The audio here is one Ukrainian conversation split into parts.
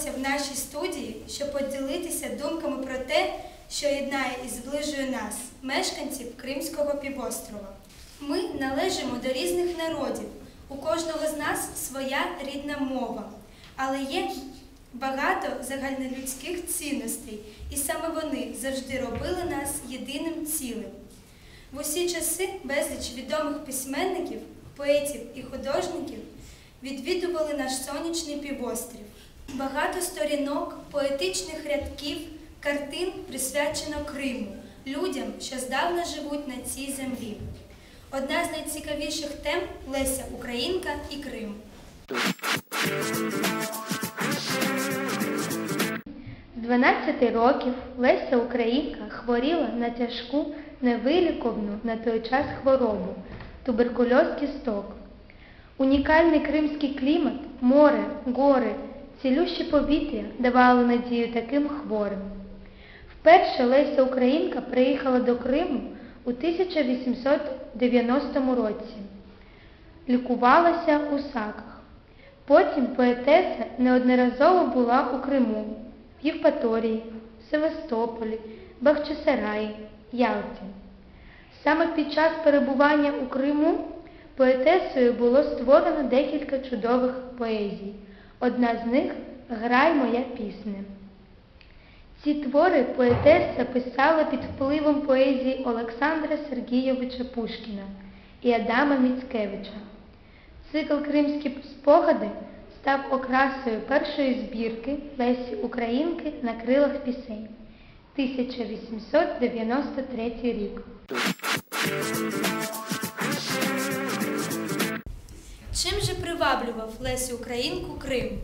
зібралися в нашій студії, щоб поділитися думками про те, що єднає і зближує нас, мешканців Кримського півострова. Ми належимо до різних народів. У кожного з нас своя рідна мова, але є багато загальнолюдських цінностей, і саме вони завжди робили нас єдиним цілим. В усі часи безліч відомих письменників, поетів і художників відвідували наш сонячний півострів. Багато сторінок, поетичних рядків, картин присвячено Криму, людям, що здавна живуть на цій землі. Одна з найцікавіших тем Леся Українка і Крим. З 12 років Леся Українка хворіла на тяжку, невиліковну на той час хворобу туберкульоз кісток. Унікальний кримський клімат, море, гори, цілющі повітря давали надію таким хворим. Вперше Леся Українка приїхала до Криму у 1890 році. Лікувалася у Саках. Потім поетеса неодноразово була у Криму, в Євпаторії, Севастополі, Бахчисараї, Ялті. Саме під час перебування у Криму поетесою було створено декілька чудових поезій. Одна з них Грай моя пісня. Ці твори поетеса писала під впливом поезії Олександра Сергійовича Пушкіна і Адама Міцкевича. Цикл Кримські спогади став окрасою першої збірки Лесі Українки на крилах пісень 1893 рік. Чим же приваблював Лесю Українку Крим?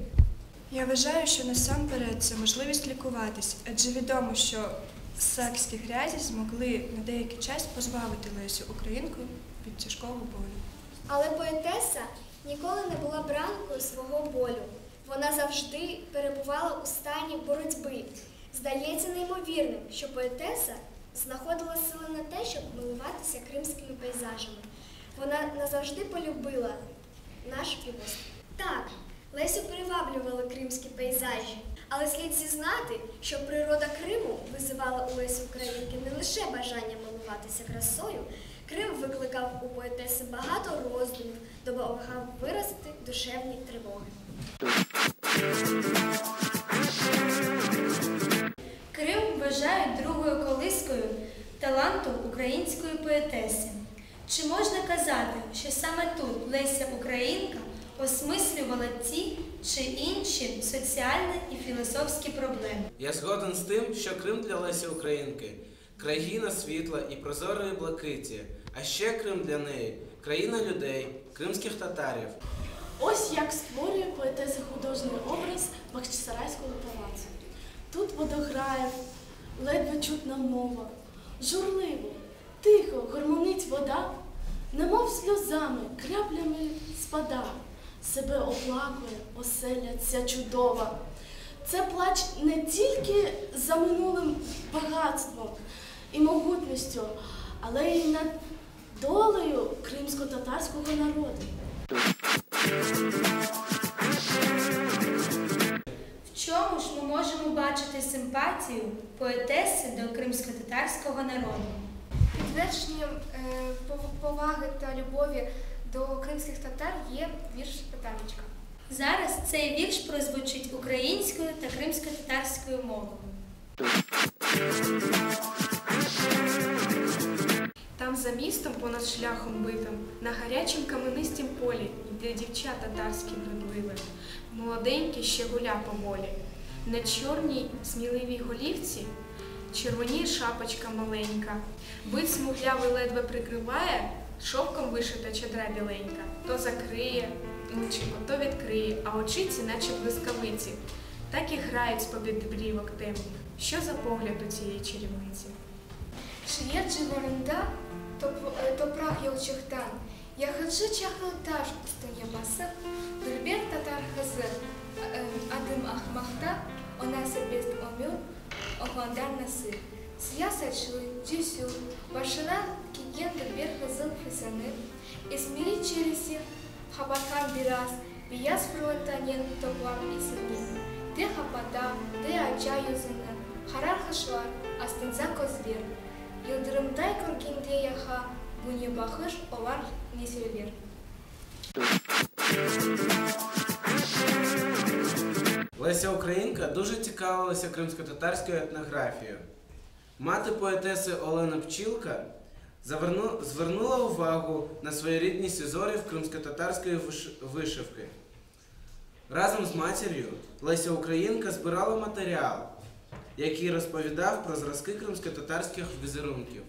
Я вважаю, що насамперед це можливість лікуватись, адже відомо, що сакські грязі змогли на деякий час позбавити Лесю Українку від тяжкого болю. Але поетеса ніколи не була бранкою свого болю. Вона завжди перебувала у стані боротьби. Здається неймовірним, що поетеса знаходила сили на те, щоб милуватися кримськими пейзажами. Вона назавжди полюбила наш півострів. Так, Лесю приваблювали кримські пейзажі, але слід зізнати, що природа Криму визивала у Лесі Українки не лише бажання милуватися красою, Крим викликав у поетеси багато роздумів, допомагав виразити душевні тривоги. Крим вважають другою колискою таланту української поетеси. Чи можна казати, що саме тут Леся Українка осмислювала ті чи інші соціальні і філософські проблеми? Я згоден з тим, що Крим для Лесі Українки країна світла і прозорої блакиті, а ще Крим для неї країна людей, кримських татарів. Ось як створює поетеса художній образ Бахчисарайського палацу. Тут водограє, ледве чутна мова, журливо, тихо гормонить вода, немов сльозами, краплями спада, себе оплакує оселя ця чудова. Це плач не тільки за минулим багатством і могутністю, але й над долею кримсько-татарського народу. В чому ж ми можемо бачити симпатію поетеси до кримсько-татарського народу? Підтвердженням е, поваги та любові до кримських татар є вірш Петаночка. Зараз цей вірш прозвучить українською та кримсько-татарською мовою. Там за містом понад шляхом битим, на гарячім каменистім полі йде дівча татарські вродливе, молоденькі ще гуля поволі. На чорній сміливій голівці червоніє шапочка маленька, бит смуглявий ледве прикриває, шовком вишита чадра біленька, то закриє личико, то відкриє, а очиці, наче блискавиці, так і грають з-попід брівок темних. Що за погляд у цієї чарівниці? Шиєджи воронда, то, е, то прах йолчухтан. Я хаджи чахал таш стає масак, Гульбер татар хазır, Е, adım Ahmak'ta, ona serbest оқландар насып сия сачлы жүсі башына киген дүлбер қызыл фисаны эсмели челесі хабархан бирас бияз фронтанен топлар есіне те хапата те ача юзыны қарар қышлар астынса көздер Yıldırımday көргенде яха, бұне Бахыш, олар несерелер. Леся Українка дуже цікавилася кримсько-татарською етнографією. Мати поетеси Олена Пчілка заверну- звернула увагу на своєрідність узорів кримсько-татарської виш- вишивки. Разом з матір'ю Леся Українка збирала матеріал, який розповідав про зразки кримсько-татарських візерунків.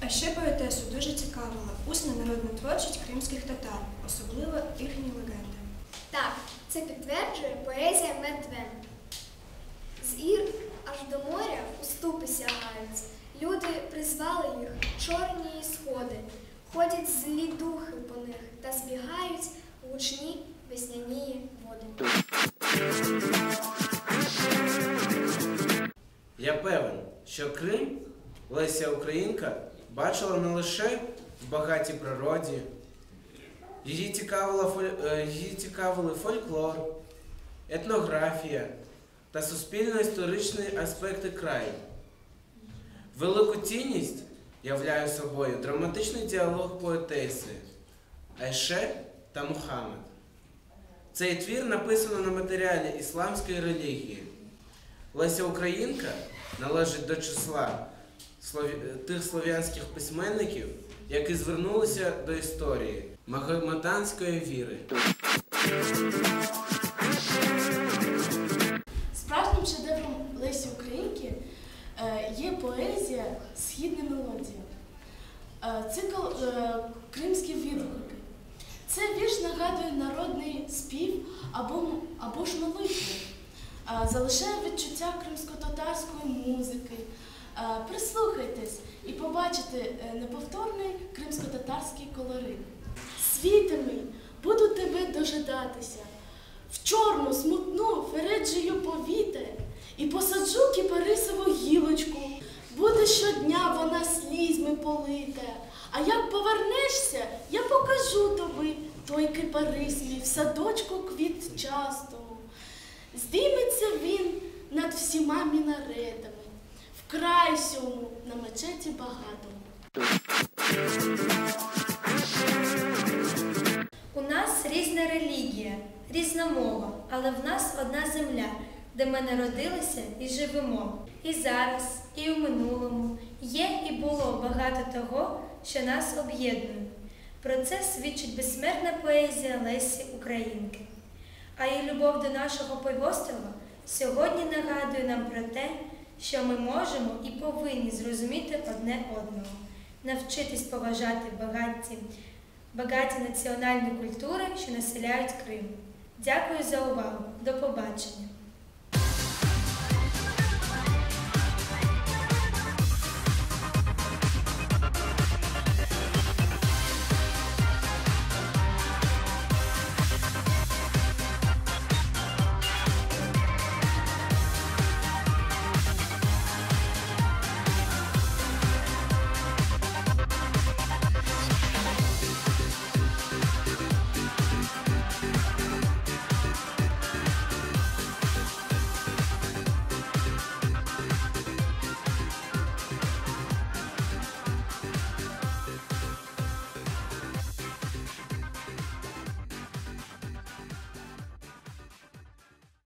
А ще поетесу дуже цікавила усна народна творчість кримських татар, особливо їхні легенди. Так, це підтверджує поезія Медвен. З Ір аж до моря уступи сягають. Люди призвали їх чорні сходи, ходять злі духи по них та збігають гучні весняні води. Я певен, що Крим Леся Українка бачила не лише в багатій природі, її, цікавила, е, її цікавили фольклор, етнографія та суспільно-історичні аспекти краю. Велику цінність являє собою драматичний діалог поетеси Айше та Мухаммед. Цей твір написано на матеріалі ісламської релігії. Леся Українка належить до числа тих слов'янських письменників, які звернулися до історії магометанської віри. Справжнім шедевром Лесі Українки е, є поезія Східна мелодія. Е, Цикл е, Кримські відгуки. Це вірш нагадує народний спів або, або ж молитву. Залишає відчуття кримсько-татарської музики. Прислухайтесь і побачите неповторний кримсько-татарський колорит. Світе мій, буду тебе дожидатися. В чорну смутну фереджію повіте і посаджу кіпарисову гілочку. Буде щодня вона слізьми полита. А як повернешся, я покажу тобі той кипарис мій в садочку квітчастому. Здійметься він над всіма мінаретами, в край сьому на мечеті багатому. Різна релігія, різна мова, але в нас одна земля, де ми народилися і живемо. І зараз, і у минулому є і було багато того, що нас об'єднує. Про це свідчить безсмертна поезія Лесі Українки. А її любов до нашого півострова сьогодні нагадує нам про те, що ми можемо і повинні зрозуміти одне одного, навчитись поважати багаті багаті національні культури, що населяють Крим. Дякую за увагу. До побачення.